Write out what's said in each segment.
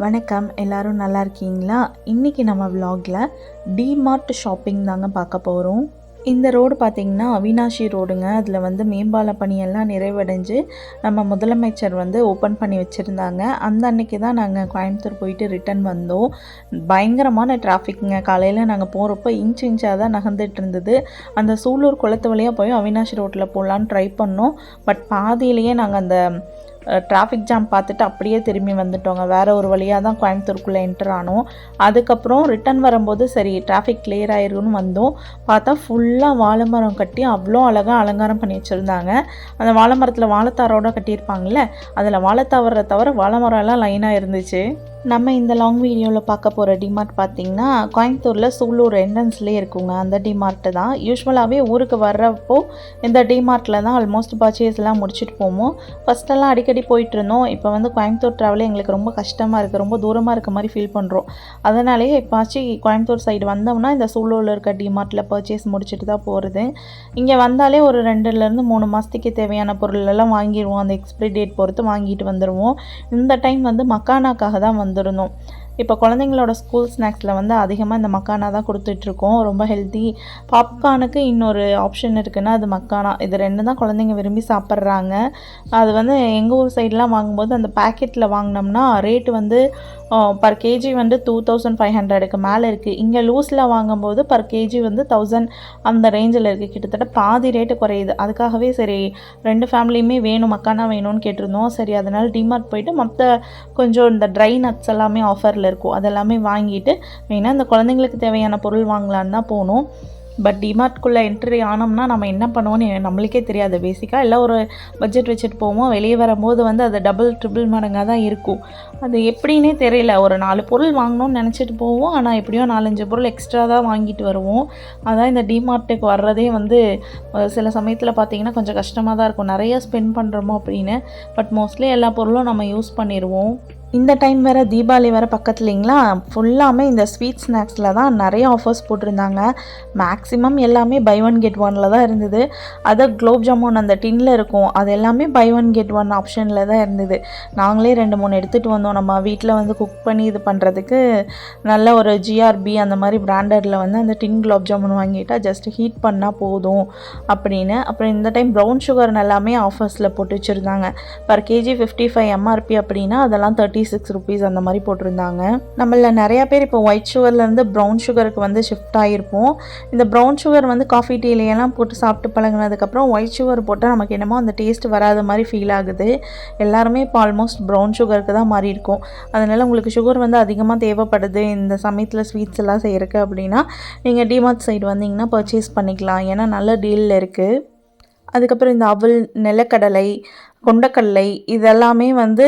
வணக்கம் எல்லாரும் நல்லா இருக்கீங்களா? இன்றைக்கி நம்ம vlogல டிமார்ட் ஷாப்பிங் தாங்க பார்க்க போகிறோம் இந்த ரோடு பார்த்திங்கன்னா அவினாஷி ரோடுங்க அதில் வந்து மேம்பால பணியெல்லாம் நிறைவடைஞ்சு நம்ம முதலமைச்சர் வந்து ஓப்பன் பண்ணி வச்சுருந்தாங்க. அந்த அன்னைக்கு தான் நாங்கள் கோயம்புத்தூர் போயிட்டு ரிட்டர்ன் வந்தோம். பயங்கரமான டிராஃபிக்ங்க காலையில் நாங்கள் போகிறப்ப இன்ச் இன்ச்சாக தான் நகர்ந்துட்டு இருந்தது. அந்த சூலூர் குளத்து வழியாக போய் அவினாஷி ரோட்டில் போகலான்னு ட்ரை பண்ணோம். பட் பாதியிலேயே நாங்கள் அந்த டிராஃபிக் ஜாம் பார்த்துட்டு அப்படியே திரும்பி வந்துட்டோங்க. வேறு ஒரு வழியாக தான் கோயம்புத்தூருக்குள்ளே என்டர் ஆனோம். அதுக்கப்புறம் ரிட்டர்ன் வரும்போது சரி டிராஃபிக் கிளியர் ஆயிரும்னு வந்தோம். பார்த்தா ஃபுல்லாக வாழை மரம் கட்டி அவ்வளோ அழகாக அலங்காரம் பண்ணி வச்சுருந்தாங்க. அந்த வாழை மரத்தில் வாழைத்தாரோட கட்டியிருப்பாங்கல்ல அதில் வாழைத்தாவரை தவிர வாழை மரம் எல்லாம் லைனாக இருந்துச்சு. நம்ம இந்த லாங் வீடியோவில் பார்க்க போகிற டிமார்ட் பார்த்திங்கன்னா கோயம்புத்தூரில் சூலூர் என்ட்ரன்ஸ்லேயே இருக்குங்க. அந்த டிமார்ட்டு தான். யூஸ்வலாகவே ஊருக்கு வர்றப்போ இந்த டிமார்ட்டில் தான் ஆல்மோஸ்ட் பர்ச்சேஸ்லாம் முடிச்சுட்டு போவோம். ஃபஸ்ட்டெல்லாம் அடிக்கடி போயிட்டு இருந்தோம். இப்போ வந்து கோயம்புத்தூர் ட்ராவலே எங்களுக்கு ரொம்ப கஷ்டமாக இருக்குது ரொம்ப தூரமாக இருக்க மாதிரி ஃபீல் பண்ணுறோம் அதனாலேயே எப்பாச்சும் கோயம்புத்தூர் சைடு வந்தோம்னா இந்த சூலூரில் இருக்க டிமார்ட்டில் பர்ச்சேஸ் முடிச்சுட்டு தான் போகிறது இங்கே வந்தாலே ஒரு ரெண்டுலேருந்து மூணு மாதத்துக்கு தேவையான பொருள் எல்லாம் வாங்கிடுவோம். அந்த எக்ஸ்பிரி டேட் பொறுத்து வாங்கிட்டு வந்துடுவோம் இந்த டைம் வந்து மக்கானாக்காக தான் வந்திருந்தோம் இப்போ குழந்தைங்களோட ஸ்கூல் ஸ்நாக்ஸில் வந்து அதிகமாக இந்த மக்கானா தான் கொடுத்துட்ருக்கோம். ரொம்ப ஹெல்த்தி பாப்கார்னுக்கு இன்னொரு ஆப்ஷன் இருக்குன்னா அது மக்கானா இது ரெண்டு தான் குழந்தைங்க விரும்பி சாப்பிட்றாங்க. அது வந்து எங்கள் ஊர் சைட்லாம் வாங்கும்போது அந்த பேக்கெட்டில் வாங்கினோம்னா ரேட்டு வந்து பர் கேஜி வந்து டூ தௌசண்ட் ஃபைவ் ஹண்ட்ரடுக்கு மேலே இருக்குது இங்கே லூஸில் வாங்கும்போது பர் கேஜி வந்து தௌசண்ட் அந்த ரேஞ்சில் இருக்குது கிட்டத்தட்ட பாதி ரேட்டு குறையுது. அதுக்காகவே சரி ரெண்டு ஃபேமிலியுமே வேணும் மக்கானா வேணும்னு கேட்டிருந்தோம். சரி அதனால் டிமார்ட் போயிட்டு மற்ற கொஞ்சம் இந்த ட்ரை நட்ஸ் எல்லாமே ஆஃபரில் இருக்கும். அதெல்லாமே வாங்கிட்டு வேணால் இந்த குழந்தைங்களுக்கு தேவையான பொருள் வாங்கலான்னு தான் போனோம். பட் டிமார்ட்குள்ளே என்ட்ரி ஆனோம்னா நம்ம என்ன பண்ணுவோன்னு நம்மளுக்கே தெரியாது. பேசிக்காக எல்லாம் ஒரு பட்ஜெட் வச்சுட்டு போவோம். வெளியே வரும்போது வந்து அது டபுள் ட்ரிபிள் மடங்காக தான் இருக்கும். அது எப்படின்னே தெரியல. ஒரு நாலு பொருள் வாங்கணும்னு நினச்சிட்டு போவோம். ஆனால் எப்படியோ நாலஞ்சு பொருள் எக்ஸ்ட்ரா தான் வாங்கிட்டு வருவோம். அதான் இந்த டிமார்ட்டுக்கு வர்றதே வந்து சில சமயத்தில் பார்த்தீங்கன்னா கொஞ்சம் கஷ்டமாக தான் இருக்கும். நிறையா ஸ்பெண்ட் பண்ணுறோமோ அப்படின்னு. பட் மோஸ்ட்லி எல்லா பொருளும் நம்ம யூஸ் பண்ணிடுவோம் இந்த டைம் வேறு தீபாவளி வேறு பக்கத்துலிங்களா? ஃபுல்லாமே இந்த ஸ்வீட் ஸ்நாக்ஸில் தான் நிறைய ஆஃபர்ஸ் போட்டிருந்தாங்க. மேக்ஸிமம் எல்லாமே பை ஒன் கெட் ஒனில் தான் இருந்தது. அதை குலோப் ஜாமுன் அந்த டின்னில் இருக்கும். அது எல்லாமே பை ஒன் கெட் ஒன் ஆப்ஷனில் தான் இருந்தது. நாங்களே ரெண்டு மூணு எடுத்துகிட்டு வந்தோம். நம்ம வீட்டில் வந்து குக் பண்ணி இது பண்ணுறதுக்கு நல்ல ஒரு ஜிஆர்பி அந்த மாதிரி பிராண்டடில் வந்து அந்த டின் குலோப் ஜாமுன் வாங்கிட்டால் ஜஸ்ட் ஹீட் பண்ணால் போதும் அப்படின்னு. அப்புறம் இந்த டைம் ப்ரௌன் சுகர் எல்லாமே ஆஃபர்ஸில் போட்டு வச்சுருந்தாங்க. Per KG fifty five MRP அப்படின்னா அதெல்லாம் தேர்ட்டி சிக்ஸ் ருபீஸ் அந்த மாதிரி போட்டிருந்தாங்க. நம்மள நிறைய பேர் இப்போ ஒயிட் சுகர்லேருந்து ப்ரௌன் சுகருக்கு வந்து ஷிஃப்ட் ஆகிருப்போம் இந்த ப்ரௌன் சுகர் வந்து காஃபி டீலையெல்லாம் போட்டு சாப்பிட்டு பழகுனதுக்கப்புறம் ஒயிட் சுகர் போட்டால் நமக்கு என்னமோ அந்த டேஸ்ட் வராத மாதிரி ஃபீல் ஆகுது. எல்லாருமே இப்போ ஆல்மோஸ்ட் ப்ரௌன் சுகருக்கு தான் மாறி இருக்கும். அதனால் உங்களுக்கு சுகர் வந்து அதிகமாக தேவைப்படுது. இந்த சமயத்தில் ஸ்வீட்ஸ் எல்லாம் செய்கிறக்கு அப்படின்னா நீங்கள் டிமார்ட் சைடு வந்தீங்கன்னா பர்ச்சேஸ் பண்ணிக்கலாம். ஏன்னா நல்ல டீலில் இருக்குது அதுக்கப்புறம் இந்த அவல் நிலக்கடலை கொண்டக்கடலை இதெல்லாமே வந்து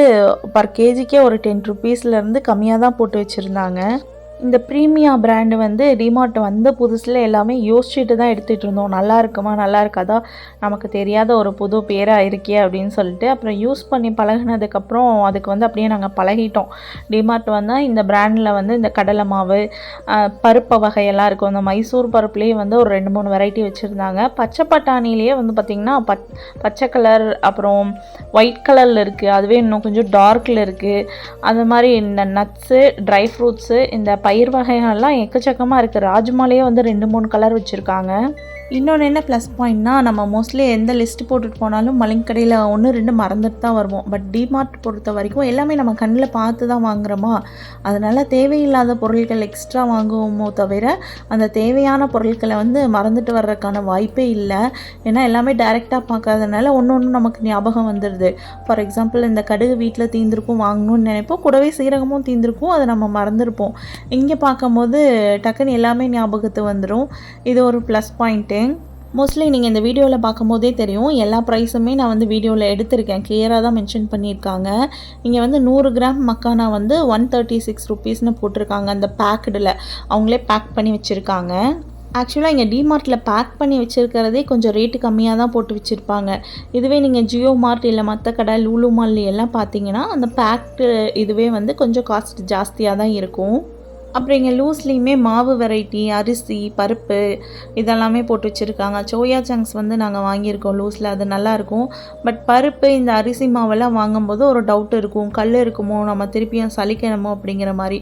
பர் கேஜிக்கே ஒரு டென் ருபீஸ்லேருந்து கம்மியாக தான் போட்டு வச்சுருந்தாங்க. இந்த ப்ரீமியா பிராண்டு வந்து டிமார்ட் வந்த புதுசில் எல்லாமே யோசிச்சுட்டு தான் எடுத்துகிட்டு இருந்தோம். நல்லா இருக்குமா? நல்லா இருக்காதா? நமக்கு தெரியாத ஒரு புது பேராக இருக்கே அப்படின்னு சொல்லிட்டு அப்புறம் யூஸ் பண்ணி பழகுனதுக்கப்புறம் அதுக்கு வந்து அப்படியே நாங்கள் பழகிட்டோம். டிமார்ட் வந்தால் இந்த பிராண்டில் வந்து இந்த கடலை மாவு பருப்பு வகையெல்லாம் இருக்கும். இந்த மைசூர் பருப்புலேயே வந்து ஒரு ரெண்டு மூணு வெரைட்டி வச்சுருந்தாங்க. பச்சை பட்டாணிலேயே வந்து பார்த்திங்கன்னா பச் பச்சை கலர் அப்புறம் ஒயிட் கலரில் இருக்குது அதுவே இன்னும் கொஞ்சம் டார்க்கில் இருக்குது அந்த மாதிரி இந்த நட்ஸு ட்ரை ஃப்ரூட்ஸு இந்த பயிர் வகைகள்லாம் எக்கச்சக்கமாக இருக்குது ராஜ்மாலேயே வந்து ரெண்டு மூணு கலர் வச்சுருக்காங்க. இன்னொன்று என்ன ப்ளஸ் பாயிண்ட்னா நம்ம மோஸ்ட்லி எந்த லிஸ்ட் போட்டுட்டு போனாலும் மளிகை கடையில் ஒன்று ரெண்டு மறந்துட்டு தான் வருவோம். பட் டிமார்ட் பொறுத்த வரைக்கும் எல்லாமே நம்ம கண்ணில் பார்த்து தான் வாங்குறோமா? அதனால் தேவையில்லாத பொருட்கள் எக்ஸ்ட்ரா வாங்குவோமோ தவிர அந்த தேவையான பொருட்களை வந்து மறந்துட்டு வர்றதுக்கான வாய்ப்பே இல்லை. ஏன்னா எல்லாமே டைரெக்டாக பார்க்காதனால ஒன்று ஒன்று நமக்கு ஞாபகம் வந்துடுது ஃபார் எக்ஸாம்பிள் இந்த கடுகு வீட்டில் தீந்திருக்கும் வாங்கணும்னு நினைப்போம். கூடவே சீரகமும் தீந்திருக்கும். அதை நம்ம மறந்துருப்போம். இங்கே பார்க்கும்போது டக்குன்னு எல்லாமே ஞாபகத்து வந்துடும் இது ஒரு ப்ளஸ் பாயிண்ட்டு மோஸ்ட்லி நீங்கள் இந்த வீடியோவில் பார்க்கும்போதே தெரியும். எல்லா ப்ரைஸுமே நான் வந்து வீடியோவில் எடுத்திருக்கேன். கிளியராக தான் மென்ஷன் பண்ணியிருக்காங்க. இங்கே வந்து நூறு கிராம் மக்கானா வந்து ஒன் தேர்ட்டி சிக்ஸ் ருபீஸ்னு போட்டிருக்காங்க அந்த பேக்கடில் அவங்களே பேக் பண்ணி வச்சுருக்காங்க. ஆக்சுவலாக இங்கே டிமார்ட்டில் பேக் பண்ணி வச்சுருக்கிறதே கொஞ்சம் ரேட்டு கம்மியாக தான் போட்டு வச்சுருப்பாங்க. இதுவே நீங்கள் ஜியோ மார்ட் இல்லை மற்ற கடை லூலு மால் எல்லாம் பார்த்தீங்கன்னா அந்த பேக்டு இதுவே வந்து கொஞ்சம் காஸ்ட் ஜாஸ்தியாக தான் இருக்கும். அப்புறம் இங்கே லூஸ்லேயுமே மாவு வெரைட்டி அரிசி பருப்பு இதெல்லாமே போட்டு வச்சுருக்காங்க. சோயா சங்க்ஸ் வந்து நாங்கள் வாங்கியிருக்கோம் லூஸில் அது நல்லாயிருக்கும் பட் பருப்பு இந்த அரிசி மாவெல்லாம் வாங்கும்போது ஒரு டவுட் இருக்கும். கல் இருக்குமோ நம்ம திருப்பியும் சலிக்கணுமோ அப்படிங்கிற மாதிரி.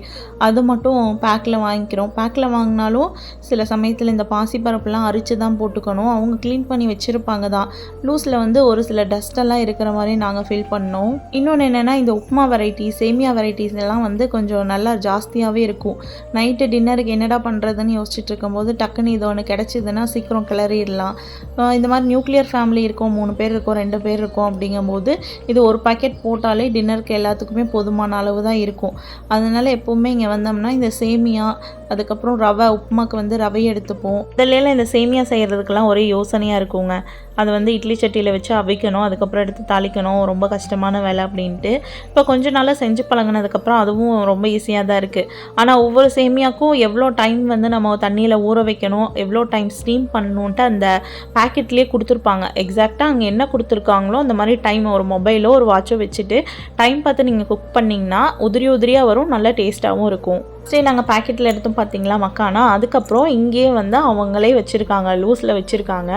அது மட்டும் பேக்கில் வாங்கிக்கிறோம். பேக்கில் வாங்கினாலும் சில சமயத்தில் இந்த பாசி பருப்புலாம் அரிச்சு தான் போட்டுக்கணும். அவங்க க்ளீன் பண்ணி வச்சுருப்பாங்க தான். லூஸில் வந்து ஒரு சில டஸ்டெல்லாம் இருக்கிற மாதிரி நாங்கள் ஃபீல் பண்ணோம். இன்னொன்று என்னென்னா இந்த உப்மா வெரைட்டி சேமியா வெரைட்டிஸ் எல்லாம் வந்து கொஞ்சம் நல்லா ஜாஸ்தியாகவே இருக்கும். நைட்டு டின்னருக்கு என்னடா பண்ணுறதுன்னு யோசிச்சுட்டு இருக்கும்போது டக்குன்னு இது ஒன்று கிடச்சிதுன்னா சீக்கிரம் கிளறிடலாம். இந்த மாதிரி நியூக்ளியர் ஃபேமிலி இருக்கும் மூணு பேர் இருக்கோம் ரெண்டு பேர் இருக்கும் அப்படிங்கும்போது இது ஒரு பாக்கெட் போட்டாலே டின்னருக்கு எல்லாத்துக்குமே போதுமான அளவு தான் இருக்கும். அதனால் எப்போவுமே இங்கே வந்தோம்னா இந்த சேமியா அதுக்கப்புறம் ரவை உப்புமாக்கு வந்து ரவை எடுத்துப்போம். இதுலலாம் இந்த சேமியா செய்கிறதுக்கெல்லாம் ஒரே யோசனையாக இருக்குங்க. அதை வந்து இட்லி சட்டியில் வச்சு அவிக்கணும் அதுக்கப்புறம் எடுத்து தாளிக்கணும் ரொம்ப கஷ்டமான வேலை அப்படின்ட்டு. இப்போ கொஞ்ச நாளாக செஞ்சு பழகுனதுக்கப்புறம் அதுவும் ரொம்ப ஈஸியாக தான் இருக்குது ஆனால் ஒவ்வொரு சேமியாக்கும் எவ்வளோ டைம் வந்து நம்ம தண்ணியில் ஊற வைக்கணும் எவ்வளோ டைம் ஸ்டீம் பண்ணணுன்ட்டு அந்த பேக்கெட்லேயே கொடுத்துருப்பாங்க. எக்ஸாக்டாக அங்கே என்ன கொடுத்துருக்காங்களோ அந்த மாதிரி டைம் ஒரு மொபைலோ ஒரு வாட்சோ வச்சுட்டு டைம் பார்த்து நீங்கள் குக் பண்ணிங்கன்னா உதிரி உதிரியாக வரும் நல்ல டேஸ்ட்டாகவும் இருக்கும். சரி நாங்கள் பேக்கெட்டில் எடுத்தோம் பார்த்தீங்களா மக்கானா? அதுக்கப்புறம் இங்கேயே வந்து அவங்களே வச்சுருக்காங்க லூஸில் வச்சுருக்காங்க.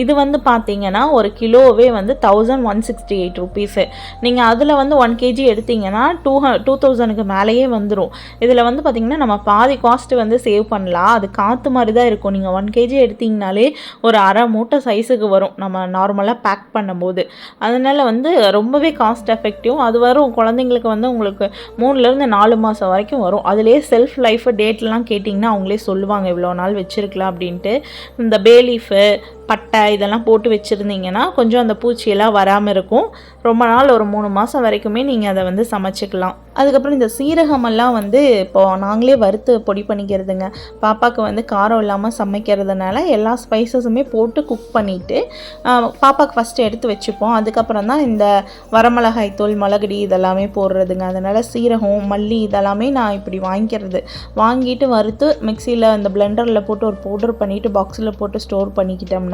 இது வந்து பார்த்தீங்கன்னா ஒரு கிலோவே வந்து thousand one sixty eight rupees நீங்கள் அதில் வந்து ஒன் கேஜி எடுத்தீங்கன்னா டூ ஹ டூ தௌசண்ட்க்கு மேலேயே வந்துடும் இதில் வந்து பார்த்தீங்கன்னா நம்ம பாதி காஸ்ட்டு வந்து சேவ் பண்ணலாம். அது காற்று மாதிரி தான் இருக்கும். நீங்கள் ஒன் கேஜி எடுத்தீங்கனாலே ஒரு அரை மூட்டை சைஸுக்கு வரும். நம்ம நார்மலாக பேக் பண்ணும்போது. அதனால் வந்து ரொம்பவே காஸ்ட் எஃபெக்டிவ் அது வரும். குழந்தைங்களுக்கு வந்து உங்களுக்கு மூணுலேருந்து நாலு மாதம் வரைக்கும் வரும். அதுலேயே செல்ஃப் லைஃபு டேட்லாம் கேட்டிங்கன்னா அவங்களே சொல்லுவாங்க இவ்வளோ நாள் வச்சுருக்கலாம் அப்படின்ட்டு. இந்த பேலீஃபு பட்டை இதெல்லாம் போட்டு வச்சுருந்தீங்கன்னா கொஞ்சம் அந்த பூச்சியெல்லாம் வராமல் இருக்கும். ரொம்ப நாள் ஒரு மூணு மாதம் வரைக்குமே நீங்கள் அதை வந்து சமைச்சிக்கலாம். அதுக்கப்புறம் இந்த சீரகமெல்லாம் வந்து இப்போது நாங்களே வறுத்து பொடி பண்ணிக்கிறதுங்க. பாப்பாவுக்கு வந்து காரம் இல்லாமல் சமைக்கிறதுனால எல்லா ஸ்பைசஸுமே போட்டு குக் பண்ணிவிட்டு பாப்பாவுக்கு ஃபஸ்ட்டு எடுத்து வச்சுப்போம். அதுக்கப்புறம் தான் இந்த வரமிளகாய் தூள் மிளகுடி இதெல்லாமே போடுறதுங்க. அதனால் சீரகம் மல்லி இதெல்லாமே நான் இப்படி வாங்கிக்கிறது. வாங்கிட்டு வறுத்து மிக்சியில் அந்த பிளெண்டரில் போட்டு ஒரு பவுடர் பண்ணிவிட்டு பாக்ஸில் போட்டு ஸ்டோர் பண்ணிக்கிட்டோம்னா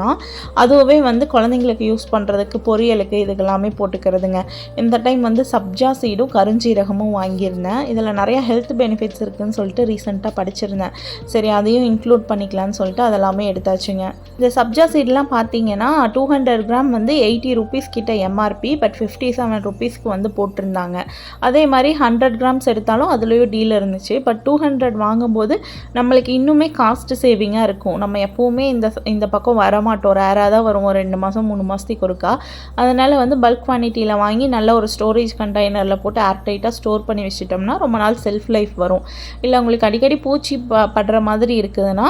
அதுவே வந்து குழந்தைங்களுக்கு யூஸ் பண்ணுறதுக்கு பொரியலுக்கு இதுக்கெல்லாமே போட்டுக்கிறதுங்க. இந்த டைம் வந்து சப்ஜா சீடும் கருஞ்சீரகமும் வாங்கியிருந்தேன். இதில் நிறையா ஹெல்த் பெனிஃபிட்ஸ் இருக்குதுன்னு சொல்லிட்டு ரீசெண்டாக படிச்சிருந்தேன். சரி அதையும் இன்க்ளூட் பண்ணிக்கலாம்னு சொல்லிட்டு அதெல்லாமே எடுத்தாச்சுங்க. இந்த சப்ஜா சீட்லாம் பார்த்தீங்கன்னா டூ ஹண்ட்ரட் கிராம் வந்து எயிட்டி ருபீஸ் கிட்ட எம்ஆர்பி பட் ஃபிஃப்டி செவன் ருபீஸ்க்கு வந்து போட்டிருந்தாங்க. அதே மாதிரி ஹண்ட்ரட் கிராம்ஸ் எடுத்தாலும் அதுலேயும் டீல் இருந்துச்சு. பட் டூ ஹண்ட்ரட் வாங்கும்போது நம்மளுக்கு இன்னுமே காஸ்ட் சேவிங்காக இருக்கும். நம்ம எப்போவுமே இந்த இந்த பக்கம் வரமாட்டோம் ரேராக தான் வரும் ரெண்டு மாதம் மூணு மாதத்துக்கு ஒருக்கா. அதனால் வந்து பல்க் குவான்டிட்டியில் வாங்கி நல்ல ஒரு ஸ்டோரேஜ் கண்டெய்னரில் போட்டு ஏர்டைட்டாக ஸ்டோர் பண்ணி வச்சுட்டோம்னா ரொம்ப நாள் செல்ஃப் லைஃப் வரும். இல்லை உங்களுக்கு அடிக்கடி பூச்சி ப படுற மாதிரி இருக்குதுன்னா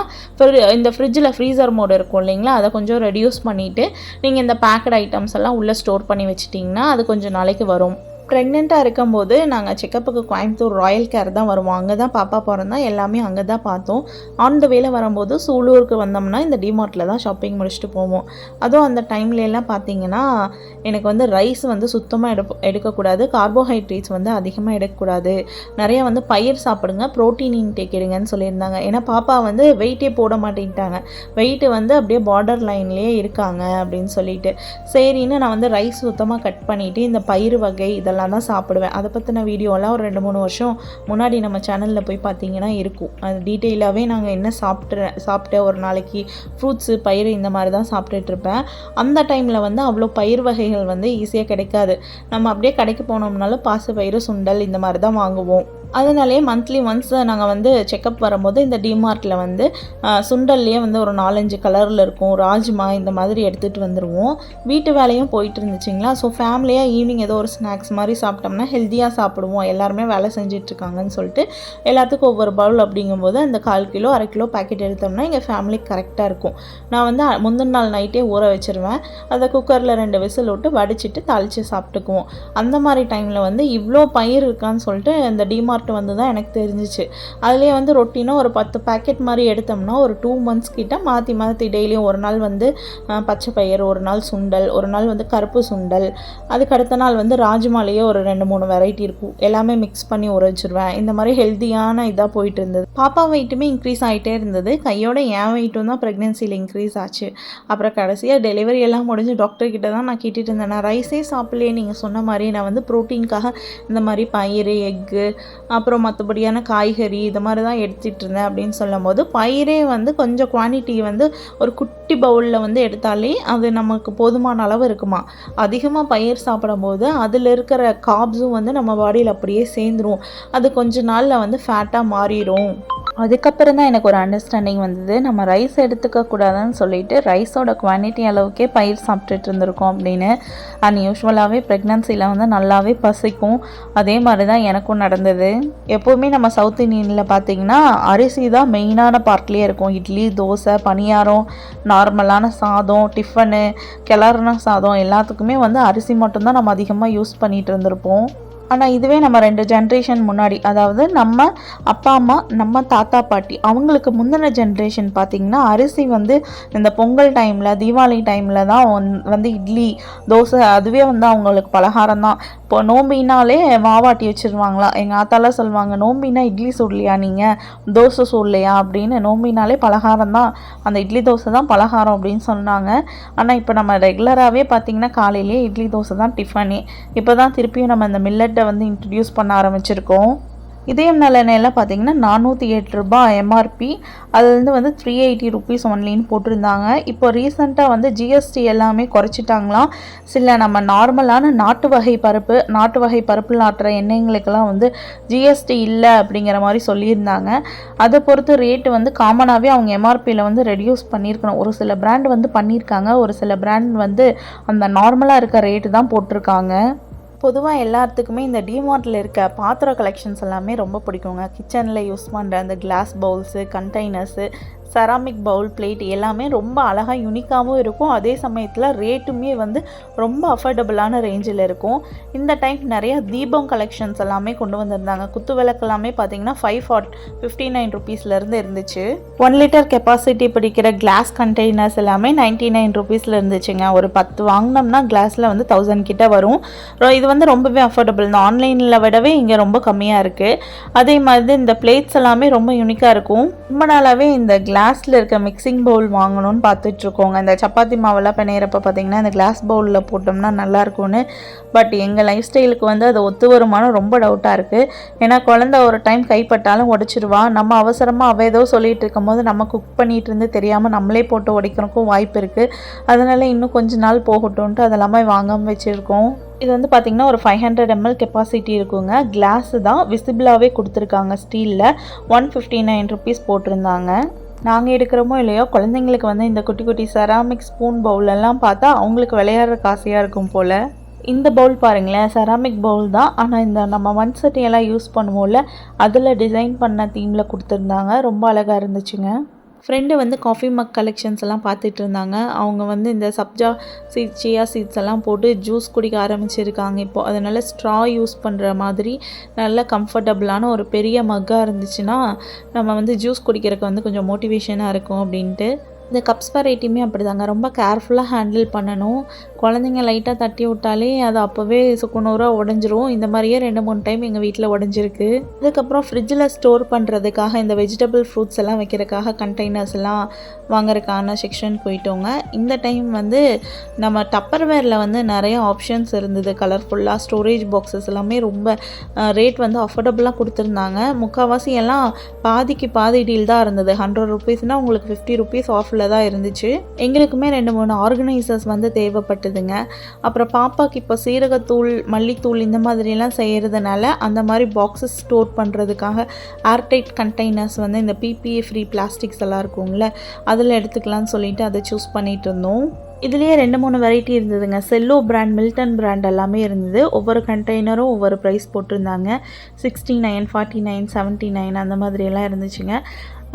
இந்த ஃப்ரிட்ஜில் ஃப்ரீசர் மோடு இருக்கும் இல்லைங்களா? அதை கொஞ்சம் ரெடியூஸ் பண்ணிவிட்டு நீங்கள் இந்த பேக்கட் ஐட்டம்ஸ் எல்லாம் உள்ளே ஸ்டோர் பண்ணி வச்சிட்டிங்கன்னா அது கொஞ்சம் நாளைக்கு வரும். ப்ரெக்னெண்ட்டாக இருக்கும்போது நாங்கள் செக்கப்புக்கு கோயம்புத்தூர் ராயல் கேர் தான் வருவோம். அங்கே தான் பாப்பா பிறந்தா எல்லாமே அங்கே தான் பார்த்தோம் ஆன் த வேல வரும்போது சூலூருக்கு வந்தோம்னா இந்த டிமார்ட்டில் தான் ஷாப்பிங் முடிச்சுட்டு போவோம். அதுவும் அந்த டைம்லலாம் பார்த்தீங்கன்னா எனக்கு வந்து ரைஸ் வந்து சுத்தமாக எடுப்ப எடுக்கக்கூடாது. கார்போஹைட்ரேட்ஸ் வந்து அதிகமாக எடுக்கக்கூடாது. நிறைய வந்து பயிர் சாப்பிடுங்க ப்ரோட்டீன் இன்டேக் எடுங்கன்னு சொல்லியிருந்தாங்க. ஏன்னா பாப்பா வந்து வெயிட்டே போட மாட்டேன்ட்டாங்க. வெயிட்டு வந்து அப்படியே பார்டர் லைன்லேயே இருக்காங்க அப்படின்னு சொல்லிட்டு. சரின்னு நான் வந்து ரைஸ் சுத்தமாக கட் பண்ணிவிட்டு இந்த பயிர் வகை இதெல்லாம் தான் சாப்பிடுவேன். அதை பற்றின வீடியோலாம் ஒரு ரெண்டு மூணு வருஷம் முன்னாடி நம்ம சேனலில் போய் பார்த்தீங்கன்னா இருக்கும். அது டீட்டெயிலாகவே நாங்கள் என்ன சாப்பிட்ற சாப்பிட்ட ஒரு நாளைக்கு ஃப்ரூட்ஸு பயிர் இந்த மாதிரி தான் சாப்பிட்டுட்ருப்பேன் அந்த டைமில் வந்து அவ்வளோ பயிர் வகைகள் வந்து ஈஸியாக கிடைக்காது. நம்ம அப்படியே கடைக்கு போனோம்னாலும் பாசு பயிறு சுண்டல் இந்த மாதிரி தான் வாங்குவோம். அதனாலே மந்த்லி ஒன்ஸ் நாங்கள் வந்து செக்கப் வரும்போது இந்த டிமார்ட்டில் வந்து சுண்டல்லையே வந்து ஒரு நாலஞ்சு கலரில் இருக்கும் ராஜ்மா இந்த மாதிரி எடுத்துகிட்டு வந்துடுவோம் வீட்டு வேலையும் போயிட்டு இருந்துச்சுங்களா? ஸோ ஃபேமிலியாக ஈவினிங் ஏதோ ஒரு ஸ்நாக்ஸ் மாதிரி சாப்பிட்டோம்னா ஹெல்த்தியாக சாப்பிடுவோம். எல்லாருமே வேலை செஞ்சிட்ருக்காங்கன்னு சொல்லிட்டு எல்லாத்துக்கும் ஒவ்வொரு பவுல் அப்படிங்கும்போது அந்த கால் கிலோ அரை கிலோ பாக்கெட் எடுத்தோம்னா எங்கள் ஃபேமிலிக்கு கரெக்டாக இருக்கும். நான் வந்து முந்தின நாள் நைட்டே ஊற வச்சிருவேன். அதை குக்கரில் ரெண்டு விசில் விட்டு வடிச்சிட்டு தாளித்து சாப்பிட்டுக்குவோம். அந்த மாதிரி டைமில் வந்து இவ்வளோ பயிர் இருக்கான்னு சொல்லிட்டு இந்த டிமார்ட் வந்து தான் எனக்கு தெரிஞ்சிச்சு. அதுலேயே வந்து ரொட்டினா ஒரு பத்து பேக்கெட் மாதிரி எடுத்தோம்னா ஒரு டூ மந்த்ஸ் கிட்ட மாற்றி மாற்றி டெய்லியும் ஒரு நாள் வந்து பச்சை பயிர் ஒரு நாள் சுண்டல் ஒரு நாள் வந்து கருப்பு சுண்டல். அதுக்கு அடுத்த நாள் வந்து ராஜ்மாலேயே ஒரு ரெண்டு மூணு வெரைட்டி இருக்கும். எல்லாமே மிக்ஸ் பண்ணி உரைச்சிருவேன் இந்த மாதிரி ஹெல்த்தியான இதாக போயிட்டு இருந்தது. பாப்பா வெயிட்டுமே இன்க்ரீஸ் ஆகிட்டே இருந்தது. கையோட என் வெயிட்டும் தான் ப்ரெக்னென்சியில் இன்க்ரீஸ் ஆச்சு. அப்புறம் கடைசியாக டெலிவரி எல்லாம் முடிஞ்சு டாக்டர் கிட்ட தான் நான் கேட்டுட்டு இருந்தேன். நான் ரைஸே சாப்பிடலையே நீங்கள் சொன்ன மாதிரி நான் வந்து ப்ரோட்டீனுக்காக இந்த மாதிரி பயிறு எக்கு அப்புறம் மற்றபடியான காய்கறி இது மாதிரி தான் எடுத்துகிட்டு இருந்தேன் அப்படின்னு சொல்லும் போது பயிரே வந்து கொஞ்சம் குவான்டிட்டி வந்து ஒரு குட்டி பவுலில் வந்து எடுத்தாலே அது நமக்கு போதுமான அளவு இருக்குமா. அதிகமாக பயிர் சாப்பிடும்போது அதில் இருக்கிற காப்ஸும் வந்து நம்ம பாடியில் அப்படியே சேர்ந்துரும். அது கொஞ்ச நாளில் வந்து ஃபேட்டாக மாறிடும். அதுக்கப்புறம் தான் எனக்கு ஒரு அண்டர்ஸ்டாண்டிங் வந்தது. நம்ம ரைஸ் எடுத்துக்க கூடாதுன்னு சொல்லிட்டு ரைஸோட குவான்டிட்டி அளவுக்கே பயிர் சாப்பிட்டுட்டு இருந்திருக்கோம் அப்படின்னு. அண்ட் யூஸ்வலாகவே ப்ரெக்னன்சியில் வந்து நல்லாவே பசிக்கும். அதே மாதிரி தான் எனக்கும் நடந்தது. எப்போவுமே நம்ம சவுத் இந்தியனில் பார்த்தீங்கன்னா அரிசி தான் மெயினான பார்ட்லேயே இருக்கும். இட்லி தோசை பணியாரம் நார்மலான சாதம் டிஃபனு கிளறுன சாதம் எல்லாத்துக்குமே வந்து அரிசி மட்டும்தான் நம்ம அதிகமாக யூஸ் பண்ணிகிட்டு இருந்திருப்போம். ஆனால் இதுவே நம்ம ரெண்டு ஜென்ரேஷன் முன்னாடி. அதாவது நம்ம அப்பா அம்மா நம்ம தாத்தா பாட்டி அவங்களுக்கு முந்தின ஜென்ரேஷன் பார்த்திங்கன்னா அரிசி வந்து இந்த பொங்கல் டைமில் தீபாவளி டைமில் தான் வந்து இட்லி தோசை அதுவே வந்து அவங்களுக்கு பலகாரம் தான். இப்போ நோம்பினாலே மாவாட்டி வச்சிருவாங்களா? எங்கள் ஆத்தாலாம் சொல்லுவாங்க நோம்பினா இட்லி சுடலையா நீங்கள் தோசை சுடலையா? அப்படின்னு. நோம்பினாலே பலகாரம் தான். அந்த இட்லி தோசை தான் பலகாரம் அப்படின்னு சொன்னாங்க. ஆனால் இப்போ நம்ம ரெகுலராகவே பார்த்திங்கன்னா காலையிலேயே இட்லி தோசை தான் டிஃபனே. இப்போ தான் திருப்பியும் நம்ம இந்த மில்லட்டை வந்து இன்ட்ரடியூஸ் பண்ண ஆரம்பிச்சிருக்கோம். இதயம் நல்லெண்ணெயில் பார்த்தீங்கன்னா நானூற்றி எட்டு ரூபாய் எம்ஆர்பி அதுலேருந்து வந்து த்ரீ எயிட்டி ருபீஸ் ஒன்லின்னு போட்டிருந்தாங்க. இப்போ ரீசெண்டாக வந்து ஜிஎஸ்டி எல்லாமே குறைச்சிட்டாங்களாம். சில நம்ம நார்மலான நாட்டு வகை பருப்பு நாட்டு வகை பருப்பில் ஆட்டுற எண்ணெய்களுக்கெல்லாம் வந்து ஜிஎஸ்டி இல்லை அப்படிங்கிற மாதிரி சொல்லியிருந்தாங்க. அதை பொறுத்து ரேட்டு வந்து காமனாகவே அவங்க எம்ஆர்பியில் வந்து ரெடியூஸ் பண்ணியிருக்கணும். ஒரு சில பிராண்ட் வந்து பண்ணியிருக்காங்க. ஒரு சில பிராண்ட் வந்து அந்த நார்மலாக இருக்க ரேட்டு தான் போட்டிருக்காங்க. பொதுவாக எல்லாத்துக்குமே இந்த டிமார்ட்டில் இருக்க பாத்திர கலெக்ஷன்ஸ் எல்லாமே ரொம்ப பிடிக்குங்க. கிச்சனில் யூஸ் பண்ணுற அந்த glass bowls containers ceramic bowl plate எல்லாமே ரொம்ப அழகாக யூனிக்காகவும் இருக்கும். அதே சமயத்தில் ரேட்டுமே வந்து ரொம்ப அஃபோர்டபுளான ரேஞ்சில் இருக்கும். இந்த டைம் நிறைய தீபம் கலெக்ஷன்ஸ் எல்லாமே கொண்டு வந்திருந்தாங்க. குத்து விளக்கு எல்லாமே பார்த்தீங்கன்னா ஃபைவ் ஃபார்ட் ஃபிஃப்டி நைன் ருபீஸ்லேருந்து இருந்துச்சு. ஒன் லிட்டர் கெப்பாசிட்டி பிடிக்கிற கிளாஸ் கண்டெய்னர்ஸ் எல்லாமே நைன்ட்டி நைன் ருபீஸில் இருந்துச்சுங்க. ஒரு பத்து வாங்கினோம்னா கிளாஸில் வந்து தௌசண்ட் கிட்ட வரும். இது வந்து ரொம்பவே அஃபோர்டபுள் இந்த ஆன்லைனில் விடவே இங்கே ரொம்ப கம்மியாக இருக்குது அதே மாதிரி இந்த பிளேட்ஸ் எல்லாமே ரொம்ப யூனிக்காக இருக்கும். ரொம்ப நாளாகவே இந்த கிளாஸில் இருக்க மிக்சிங் பவுல் வாங்கணும்னு பார்த்துட்ருக்கோங்க. இந்த சப்பாத்தி மாவெல்லாம் பிணையிறப்ப பார்த்தீங்கன்னா இந்த கிளாஸ் பவுலில் போட்டோம்னா நல்லாயிருக்கும்னு. பட் எங்கள் லைஃப் ஸ்டைலுக்கு வந்து அது ஒத்து வருமானம் ரொம்ப டவுட்டாக இருக்குது ஏன்னா குழந்த ஒரு டைம் கைப்பட்டாலும் உடச்சிருவா. நம்ம அவசரமாக அவள் ஏதோ சொல்லிகிட்டு இருக்கும்போது நம்ம குக் பண்ணிகிட்டு இருந்து தெரியாமல் நம்மளே போட்டு உடைக்கிறதுக்கும் வாய்ப்பு இருக்குது அதனால இன்னும் கொஞ்ச நாள் போகட்டும்ன்ட்டு அதெல்லாமே வாங்காமல் வச்சுருக்கோம். இது வந்து பார்த்திங்கன்னா ஒரு ஃபைவ் ஹண்ட்ரட் எம்எல் கெப்பாசிட்டி இருக்குங்க. கிளாஸு தான் விசிபிளாகவே கொடுத்துருக்காங்க ஸ்டீலில் ஒன் ஃபிஃப்டி நைன் ருபீஸ் போட்டிருந்தாங்க. நாங்கள் எடுக்கிறோமோ இல்லையோ குழந்தைங்களுக்கு வந்து இந்த குட்டி குட்டி செராமிக் ஸ்பூன் பவுலெல்லாம் பார்த்தா அவங்களுக்கு விளையாடுறக்கு ஆசையாக இருக்கும் போல். இந்த பவுல் பாருங்களேன் செராமிக் பவுல் தான். ஆனால் இந்த நம்ம மண் சட்டியெல்லாம் யூஸ் பண்ணுவோம்ல அதில் டிசைன் பண்ண தீமில் கொடுத்துருந்தாங்க. ரொம்ப அழகாக இருந்துச்சுங்க. ஃப்ரெண்டு வந்து காஃபி மக் கலெக்ஷன்ஸ் எல்லாம் பார்த்துட்டு இருந்தாங்க. அவங்க வந்து இந்த சப்ஜா சீட் சியா சீட்ஸ் எல்லாம் போட்டு ஜூஸ் குடிக்க ஆரம்பிச்சிருக்காங்க இப்போ. அதனால் ஸ்ட்ரா யூஸ் பண்ணுற மாதிரி நல்ல கம்ஃபர்டபுளான ஒரு பெரிய மக்காக இருந்துச்சுன்னா நம்ம வந்து ஜூஸ் குடிக்கிறதுக்கு வந்து கொஞ்சம் மோட்டிவேஷனாக இருக்கும் அப்படின்ட்டு. இந்த கப்ஸ் வெரைட்டியுமே அப்படிதாங்க. ரொம்ப கேர்ஃபுல்லாக ஹேண்டில் பண்ணணும். குழந்தைங்க லைட்டாக தட்டி விட்டாலே அது அப்போவே சுக்குநூறாக உடஞ்சிரும். இந்த மாதிரியே ரெண்டு மூணு டைம் எங்கள் வீட்டில் உடஞ்சிருக்கு. அதுக்கப்புறம் ஃப்ரிட்ஜில் ஸ்டோர் பண்ணுறதுக்காக இந்த வெஜிடபிள் ஃப்ரூட்ஸ் எல்லாம் வைக்கிறதுக்காக கண்டெய்னர்ஸ் எல்லாம் வாங்குறதுக்கான செக்ஷன் போயிட்டோங்க. இந்த டைம் வந்து நம்ம டப்பர்வேரில் வந்து நிறைய ஆப்ஷன்ஸ் இருந்தது. கலர்ஃபுல்லாக ஸ்டோரேஜ் பாக்ஸஸ் எல்லாமே ரொம்ப ரேட் வந்து அஃபோர்டபுளாக கொடுத்துருந்தாங்க. முக்கால்வாசி எல்லாம் பாதிக்கு பாதி டீல் தான் இருந்தது. ஹண்ட்ரட் ருபீஸ்னால் உங்களுக்கு ஃபிஃப்டி ருபீஸ் ஆஃபில் தான் இருந்துச்சு. எங்களுக்குமே ரெண்டு மூணு ஆர்கனைசர்ஸ் வந்து தேவைப்பட்டதுங்க. அப்புறம் பாப்பாக்கு இப்போ சீரகத்தூள் மல்லித்தூள் இந்த மாதிரிலாம் செய்கிறதுனால அந்த மாதிரி பாக்ஸஸ் ஸ்டோர் பண்ணுறதுக்காக ஏர்டைட் கண்டெய்னர்ஸ் வந்து இந்த பிபிஏ ஃப்ரீ பிளாஸ்டிக்ஸ் எல்லாம் இருக்கும்ல அதில் எடுத்துக்கலாம்னு சொல்லிட்டு அதை சூஸ் பண்ணிட்டு இருந்தோம். இதுலேயே ரெண்டு மூணு வெரைட்டி இருந்ததுங்க. செல்லோ பிராண்ட் மில்டன் பிராண்ட் எல்லாமே இருந்தது. ஒவ்வொரு கண்டெய்னரும் ஒவ்வொரு ப்ரைஸ் போட்டிருந்தாங்க. Sixty nine forty nine seventy nine அந்த மாதிரியெல்லாம் இருந்துச்சுங்க.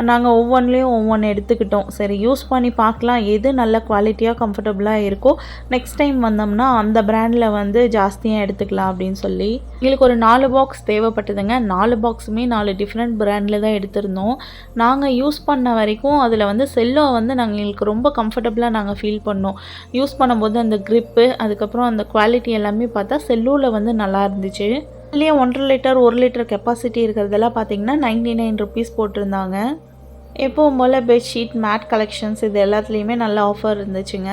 நாங்கள் ஒவ்வொன்றிலையும் ஒவ்வொன்று எடுத்துக்கிட்டோம். சரி யூஸ் பண்ணி பார்க்கலாம். எது நல்ல குவாலிட்டியாக கம்ஃபர்டபுளாக இருக்கோ நெக்ஸ்ட் டைம் வந்தோம்னா அந்த ப்ராண்டில் வந்து ஜாஸ்தியாக எடுத்துக்கலாம் அப்படின்னு சொல்லி. எங்களுக்கு ஒரு நாலு பாக்ஸ் தேவைப்பட்டதுங்க. நாலு பாக்ஸுமே நாலு டிஃப்ரெண்ட் ப்ராண்டில் தான் எடுத்திருந்தோம். நாங்கள் யூஸ் பண்ண வரைக்கும் அதில் வந்து செல்லோ வந்து நாங்கள் எங்களுக்கு ரொம்ப கம்ஃபர்டபுளாக நாங்கள் ஃபீல் பண்ணோம். யூஸ் பண்ணும்போது அந்த க்ரிப்பு அதுக்கப்புறம் அந்த குவாலிட்டி எல்லாமே பார்த்தா செல்லோவில் வந்து நல்லா இருந்துச்சு. இதுலேயே ஒன்றரை லிட்டர் ஒரு லிட்டர் கெப்பாசிட்டி இருக்கிறதெல்லாம் பார்த்தீங்கன்னா நைன்டி நைன் ருபீஸ் போட்டிருந்தாங்க. எப்பவும் போல் பெட்ஷீட் மேட் கலெக்ஷன்ஸ் இது எல்லாத்துலேயுமே நல்ல ஆஃபர் இருந்துச்சுங்க.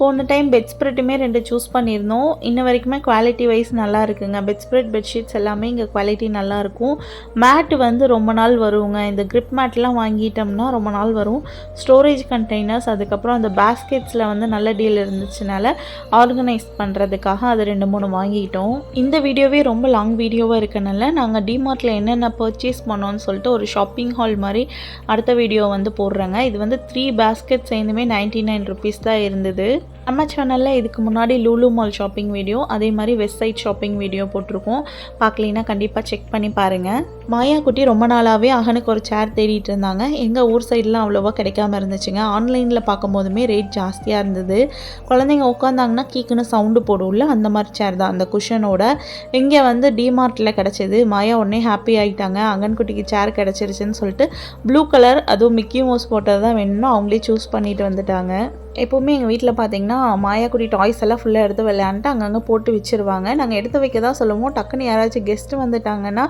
போன டைம் பெட் ஸ்ப்ரெட்டுமே ரெண்டு சூஸ் பண்ணியிருந்தோம். இன்ன வரைக்குமே குவாலிட்டி வைஸ் நல்லா இருக்குங்க. பெட் ஸ்ப்ரெட் பெட்ஷீட்ஸ் எல்லாமே இங்கே குவாலிட்டி நல்லாயிருக்கும் மேட்டு மேட் வந்து ரொம்ப நாள் வருங்க. இந்த கிரிப் மேட்லாம் வாங்கிட்டோம்னா ரொம்ப நாள் வரும். ஸ்டோரேஜ் கண்டெய்னர்ஸ் அதுக்கப்புறம் அந்த பேஸ்கெட்ஸில் வந்து நல்ல டீல் இருந்துச்சுனால ஆர்கனைஸ் பண்ணுறதுக்காக அது ரெண்டு மூணு வாங்கிட்டோம். இந்த வீடியோவே ரொம்ப லாங் வீடியோவாக இருக்கனால நாங்கள் டிமார்ட்டில் என்னென்ன பர்ச்சேஸ் பண்ணோம்னு சொல்லிட்டு ஒரு ஷாப்பிங் ஹால் மாதிரி அடுத்த வீடியோ வந்து போடுறேங்க. இது வந்து த்ரீ பேஸ்கெட் சேர்ந்துமே நைன்டி நைன் ருபீஸ் தான் இருந்தது. நம்ம சேனலில் இதுக்கு முன்னாடி லூலு மால் ஷாப்பிங் வீடியோ அதே மாதிரி வெஸ்ட் சைட் ஷாப்பிங் வீடியோ போட்டிருக்கோம். பார்க்கலினா கண்டிப்பாக செக் பண்ணி பாருங்கள் மாயா குட்டி ரொம்ப நாளாகவே அகனுக்கு ஒரு சேர் தேடிட்டு இருந்தாங்க. எங்கள் ஊர் சைட்லாம் அவ்வளோவா கிடைக்காம இருந்துச்சுங்க. ஆன்லைனில் பார்க்கும்போதுமே ரேட் ஜாஸ்தியாக இருந்தது. குழந்தைங்க உட்காந்தாங்கன்னா கீக்குன்னு சவுண்டு போடும்ல அந்த மாதிரி சேர் தான். அந்த குஷனோட இங்கே வந்து டிமார்ட்டில் கிடச்சிது. மாயா உடனே ஹாப்பி ஆகிட்டாங்க அங்கன்குட்டிக்கு சேர் கிடச்சிருச்சுன்னு சொல்லிட்டு ப்ளூ கலர் அதுவும் மிக்கி மோஸ் போட்டது தான் வேணும்னு அவங்களே சூஸ் பண்ணிட்டு வந்துட்டாங்க. எப்போவுமே எங்கள் வீட்டில் பார்த்தீங்கன்னா மாயாக்குடி டாய்ஸ் எல்லாம் ஃபுல்லாக எடுத்து விளையாண்டுட்டு அங்கங்கே போட்டு வச்சுருவாங்க. நாங்கள் எடுத்து வைக்க தான் சொல்லுவோம். டக்குன்னு யாராச்சும் கெஸ்ட்டு வந்துட்டாங்கன்னா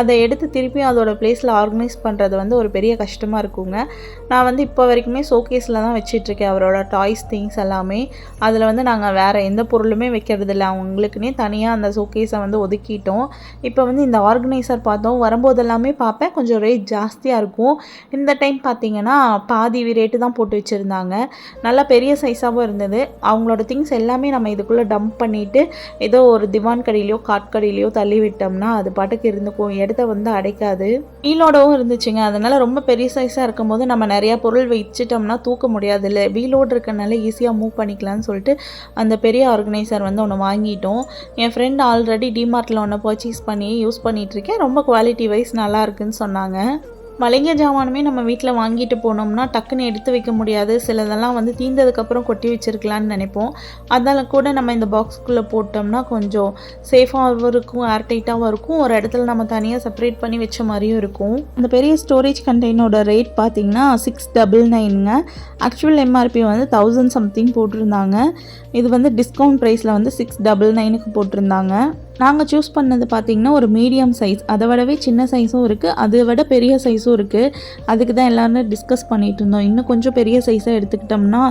அதை எடுத்து திருப்பி அதோட ப்ளேஸில் ஆர்கனைஸ் பண்ணுறது வந்து ஒரு பெரிய கஷ்டமாக இருக்குங்க. நான் வந்து இப்போ வரைக்குமே ஷோகேஸில் தான் வச்சிட்ருக்கேன். அவரோட டாய்ஸ் திங்ஸ் எல்லாமே. அதில் வந்து நாங்கள் வேறு எந்த பொருளுமே வைக்கிறது இல்லை. அவங்களுக்குன்னே தனியாக அந்த ஷோகேஸை வந்து ஒதுக்கிட்டோம். இப்போ வந்து இந்த ஆர்கனைசர் பார்த்தோம். வரும்போது எல்லாமே பார்ப்பேன். கொஞ்சம் ரேட் ஜாஸ்தியாக இருக்கும். இந்த டைம் பார்த்தீங்கன்னா பாதி ரேட்டு தான் போட்டு வச்சுருந்தாங்க. நல்லா பெரிய சைஸாகவும் இருந்தது. அவங்களோட திங்ஸ் எல்லாமே நம்ம இதுக்குள்ளே டம்ப் பண்ணிவிட்டு ஏதோ ஒரு திவான் கடையிலையோ காட்கடையிலையோ தள்ளி விட்டோம்னா அது பாட்டுக்கு இருந்துக்கும். இடத்த வந்து அடைக்காது. வீலோடவும் இருந்துச்சுங்க. அதனால் ரொம்ப பெரிய சைஸாக இருக்கும்போது நம்ம நிறையா பொருள் வச்சுட்டோம்னா தூக்க முடியாது இல்லை வீலோடு இருக்கனால ஈஸியாக மூவ் பண்ணிக்கலாம்னு சொல்லிட்டு அந்த பெரிய ஆர்கனைசர் வந்து ஒன்று வாங்கிட்டோம். என் ஃப்ரெண்ட் ஆல்ரெடி டிமார்ட்டில் ஒன்று பர்ச்சேஸ் பண்ணி யூஸ் பண்ணிகிட்ருக்கேன் ரொம்ப குவாலிட்டி வைஸ் நல்லா இருக்குன்னு சொன்னாங்க. மளிகை ஜாமானுமே நம்ம வீட்டில் வாங்கிட்டு போனோம்னா டக்குன்னு எடுத்து வைக்க முடியாது. சிலதெல்லாம் வந்து தீந்ததுக்கப்புறம் கொட்டி வச்சிருக்கலாம்னு நினைப்போம். அதால் கூட நம்ம இந்த பாக்ஸ்க்குள்ளே போட்டோம்னா கொஞ்சம் சேஃபாகவும் இருக்கும் ஏர்டைட்டாகவும் இருக்கும். ஒரு இடத்துல நம்ம தனியாக செப்பரேட் பண்ணி வச்ச மாதிரியும் இருக்கும். இந்த பெரிய ஸ்டோரேஜ் கண்டெய்னோட ரேட் பார்த்திங்கன்னா சிக்ஸ் டபுள் நைனுங்க ஆக்சுவல் எம்ஆர்பி வந்து தௌசண்ட் சம்திங் போட்டிருந்தாங்க. இது வந்து டிஸ்கவுண்ட் ப்ரைஸில் வந்து சிக்ஸ் டபுள் நைனுக்கு போட்டிருந்தாங்க. நாங்கள் சூஸ் பண்ணது பார்த்திங்கன்னா ஒரு மீடியம் சைஸ் அதை விடவே சின்ன சைஸும் இருக்குது அதை விட பெரிய சைஸும் இருக்குது அதுக்கு தான் எல்லோரும் டிஸ்கஸ் பண்ணிகிட்டு இருந்தோம். இன்னும் கொஞ்சம் பெரிய சைஸாக எடுத்துக்கிட்டோம்னா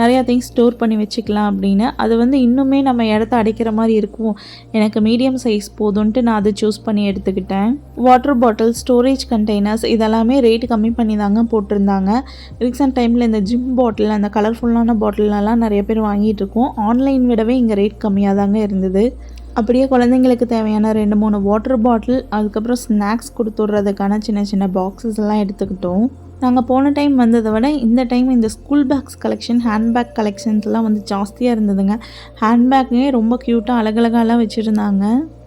நிறையா திங்ஸ் ஸ்டோர் பண்ணி வச்சுக்கலாம் அப்படின்னு. அது வந்து இன்னுமே நம்ம இடத்த அடைக்கிற மாதிரி இருக்கும். எனக்கு மீடியம் சைஸ் போதும்ன்ட்டு நான் அதை சூஸ் பண்ணி எடுத்துக்கிட்டேன். வாட்டர் பாட்டில் ஸ்டோரேஜ் கண்டெய்னர்ஸ் இதெல்லாமே ரேட்டு கம்மி பண்ணி தாங்க போட்டிருந்தாங்க. ரீசெண்ட் டைமில் இந்த ஜிம் பாட்டில் அந்த கலர்ஃபுல்லான பாட்டிலெலாம் நிறைய பேர் வாங்கிட்டு இருக்கோம். ஆன்லைன் விடவே இங்கே ரேட் கம்மியாக தாங்க இருந்தது. அப்படியே குழந்தைங்களுக்கு தேவையான ரெண்டு மூணு வாட்டர் பாட்டில் அதுக்கப்புறம் ஸ்நாக்ஸ் கொடுத்துட்றதுக்கான சின்ன சின்ன பாக்ஸஸ் எல்லாம் எடுத்துக்கிட்டோம். நாங்கள் போன டைம் வந்ததை விட இந்த டைம் இந்த ஸ்கூல் பேக்ஸ் கலெக்ஷன் ஹேண்ட்பேக் கலெக்ஷன்ஸ்லாம் வந்து ஜாஸ்தியாக இருந்ததுங்க. ஹேண்ட்பேக்கே ரொம்ப க்யூட்டாக அழகழகாலாம் வச்சுருந்தாங்க.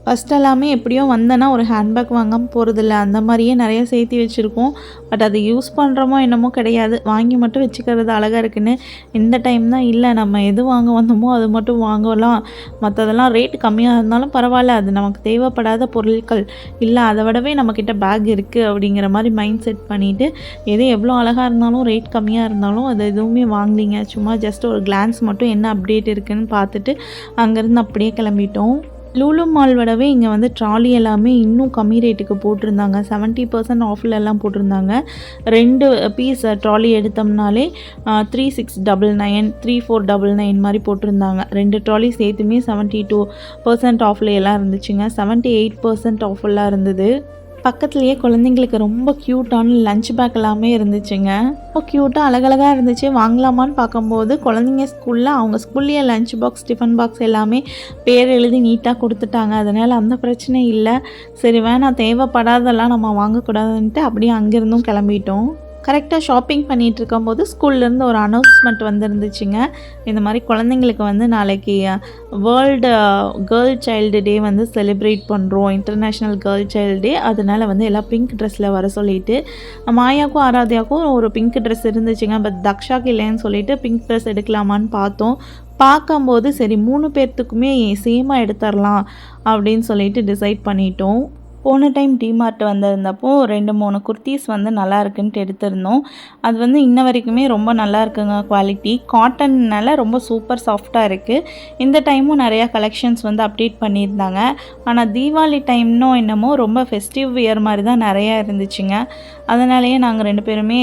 ஃபஸ்ட் எல்லாமே எப்படியோ வந்தேன்னா ஒரு ஹேண்ட்பேக் வாங்காமல் போகிறதில்ல அந்த மாதிரியே நிறைய சேர்த்து வச்சுருக்கோம். பட் அது யூஸ் பண்ணுறோமோ என்னமோ கிடையாது. வாங்கி மட்டும் வச்சுக்கிறது அழகாக இருக்குன்னு இந்த டைம் தான் இல்லை. நம்ம எது வாங்க வந்தோமோ அது மட்டும் வாங்கலாம். மற்றதெல்லாம் ரேட் கம்மியாக இருந்தாலும் பரவாயில்ல. அது நமக்கு தேவைப்படாத பொருட்கள். இல்லை அதை விடவே நம்மக்கிட்ட பேக் இருக்குது அப்படிங்கிற மாதிரி மைண்ட் செட் பண்ணிவிட்டு எது எவ்வளோ அழகாக இருந்தாலும் ரேட் கம்மியாக இருந்தாலும் அது எதுவுமே வாங்கலிங்க. சும்மா ஜஸ்ட் ஒரு கிளான்ஸ் மட்டும் என்ன அப்டேட் இருக்குதுன்னு பார்த்துட்டு அங்கேருந்து அப்படியே கிளம்பிட்டோம். லூலு மால்வடவே இங்கே வந்து ட்ராலி எல்லாமே இன்னும் கம்மி ரேட்டுக்கு போட்டிருந்தாங்க. செவன்ட்டி பர்சன்ட் ஆஃபில் எல்லாம் போட்டிருந்தாங்க. ரெண்டு piece trolley எடுத்தோம்னாலே three six double nine three four double nine மாதிரி போட்டிருந்தாங்க. ரெண்டு ட்ராலி சேர்த்துமே செவன்ட்டி டூ பர்சன்ட் ஆஃப்ல எல்லாம் இருந்துச்சுங்க. செவன்ட்டி எயிட் பர்சன்ட் ஆஃபெல்லாம் இருந்தது. பக்கத்துலேயே குழந்தைங்களுக்கு ரொம்ப க்யூட்டான லஞ்ச் பேக் எல்லாமே இருந்துச்சுங்க. ரொம்ப க்யூட்டாக அழகழகாக இருந்துச்சு. வாங்கலாமான்னு பார்க்கும்போது குழந்தைங்க ஸ்கூலில் அவங்க ஸ்கூல்லேயே லஞ்ச் பாக்ஸ் டிஃபன் பாக்ஸ் எல்லாமே பேர் எழுதி நீட்டாக கொடுத்துட்டாங்க. அதனால் அந்த பிரச்சனை இல்லை. சரி வேணாம் தேவைப்படாதெல்லாம் நம்ம வாங்கக்கூடாதுன்ட்டு அப்படியே அங்கேருந்தும் கிளம்பிட்டோம். கரெக்டாக ஷாப்பிங் பண்ணிகிட்டு இருக்கும்போது ஸ்கூல்லேருந்து ஒரு அனௌன்ஸ்மெண்ட் வந்துருந்துச்சுங்க. இந்த மாதிரி குழந்தைங்களுக்கு வந்து நாளைக்கு வேர்ல்டு கேர்ள் சைல்டு டே வந்து செலிப்ரேட் பண்ணுறோம் இன்டர்நேஷ்னல் கேர்ள் சைல்டு டே அதனால் வந்து எல்லாம் பிங்க் ட்ரெஸ்ஸில் வர சொல்லிட்டு மாயாவுக்கும் ஆராத்யாக்கும் ஒரு பிங்க் ட்ரெஸ் இருந்துச்சுங்க. பட் தக்ஷாக்கு இல்லைன்னு சொல்லிட்டு பிங்க் ட்ரெஸ் எடுக்கலாமான்னு பார்த்தோம். பார்க்கும்போது சரி மூணு பேர்த்துக்குமே சேமாக எடுத்துடலாம் அப்படின்னு சொல்லிட்டு டிசைட் பண்ணிட்டோம். போன டைம் டிமார்ட் வந்திருந்தப்போ ரெண்டு மூணு குர்த்தீஸ் வந்து நல்லா இருக்குன்ட்டு எடுத்திருந்தோம். அது வந்து இன்ன வரைக்குமே ரொம்ப நல்லா இருக்குங்க குவாலிட்டி. காட்டன்னால ரொம்ப சூப்பர் சாஃப்டாக இருக்குது இந்த டைமும் நிறையா கலெக்ஷன்ஸ் வந்து அப்டேட் பண்ணியிருந்தாங்க. ஆனால் தீபாவளி டைம்னோ என்னமோ ரொம்ப ஃபெஸ்டிவ் வியர் மாதிரி தான் நிறையா இருந்துச்சுங்க. அதனாலேயே நாங்கள் ரெண்டு பேருமே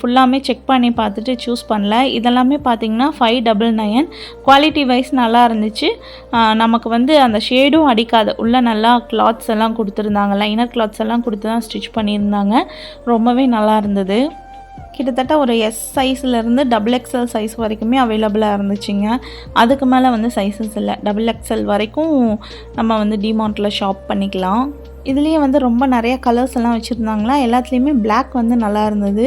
ஃபுல்லாமே செக் பண்ணி பார்த்துட்டு சூஸ் பண்ணல. இதெல்லாமே பார்த்திங்கன்னா five double nine quality wise நல்லா இருந்துச்சு. நமக்கு வந்து அந்த ஷேடும் அடிக்காது. உள்ளே நல்லா கிளாத்ஸ் எல்லாம் கொடுத்துருந்தாங்க. லைனர் கிளாத்ஸ் எல்லாம் கொடுத்து தான் ஸ்டிச் பண்ணியிருந்தாங்க. ரொம்பவே நல்லா இருந்தது. கிட்டத்தட்ட ஒரு எஸ் சைஸ்லேருந்து டபுள் எக்ஸ்எல் சைஸ் வரைக்குமே அவைலபிளாக இருந்துச்சுங்க. அதுக்கு மேலே வந்து சைஸஸ் இல்லை. டபுள் எக்ஸ்எல் வரைக்கும் நம்ம வந்து டிமார்ட்டில் ஷாப் பண்ணிக்கலாம். இதுலேயே வந்து ரொம்ப நிறைய கலர்ஸ் எல்லாம் வச்சுருந்தாங்களா? எல்லாத்துலேயுமே பிளாக் வந்து நல்லா இருந்தது.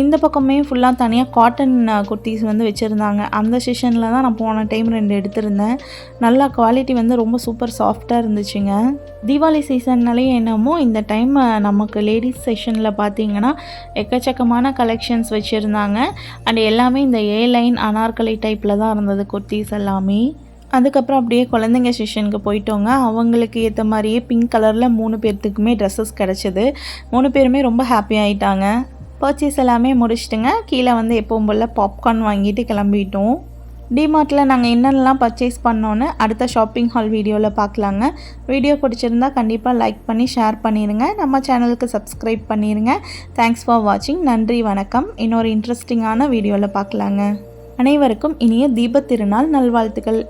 இந்த பக்கமே ஃபுல்லாக தனியாக காட்டன் குர்த்திஸ் வந்து வச்சுருந்தாங்க. அந்த செஷனில் தான் நான் போன டைம் ரெண்டு எடுத்திருந்தேன். நல்லா குவாலிட்டி வந்து ரொம்ப சூப்பர் சாஃப்டாக இருந்துச்சுங்க. தீபாவளி சீசன்னாலே என்னமோ இந்த டைம் நமக்கு லேடிஸ் செஷனில் பார்த்தீங்கன்னா எக்கச்சக்கமான கலெக்ஷன்ஸ் வச்சுருந்தாங்க. அண்ட் எல்லாமே இந்த ஏ லைன் அனார்கலி டைப்பில் தான் இருந்தது குர்த்திஸ் எல்லாமே. அதுக்கப்புறம் அப்படியே குழந்தைங்க செஷனுக்கு போயிட்டோங்க. அவங்களுக்கு ஏற்ற மாதிரியே பிங்க் கலரில் மூணு பேர்த்துக்குமே ட்ரெஸ்ஸஸ் கிடச்சிது. மூணு பேருமே ரொம்ப ஹாப்பி ஆகிட்டாங்க பர்ச்சேஸ் எல்லாமே முடிச்சிட்டுங்க. கீழே வந்து எப்பவும் போல் பாப்கார்ன் வாங்கிட்டு கிளம்பிட்டோம். டிமார்ட்டில் நாங்கள் என்னென்னலாம் பர்ச்சேஸ் பண்ணோன்னு அடுத்த ஷாப்பிங் ஹால் வீடியோவில் பார்க்கலாங்க வீடியோ பிடிச்சிருந்தா கண்டிப்பாக லைக் பண்ணி ஷேர் பண்ணிடுங்க நம்ம சேனலுக்கு சப்ஸ்கிரைப் பண்ணிடுங்க தேங்க்ஸ் ஃபார் வாட்சிங் நன்றி வணக்கம். இன்னொரு இன்ட்ரெஸ்டிங்கான வீடியோவில் பார்க்கலாங்க அனைவருக்கும் இனிய தீபத் திருநாள். நல்வாழ்த்துக்கள்.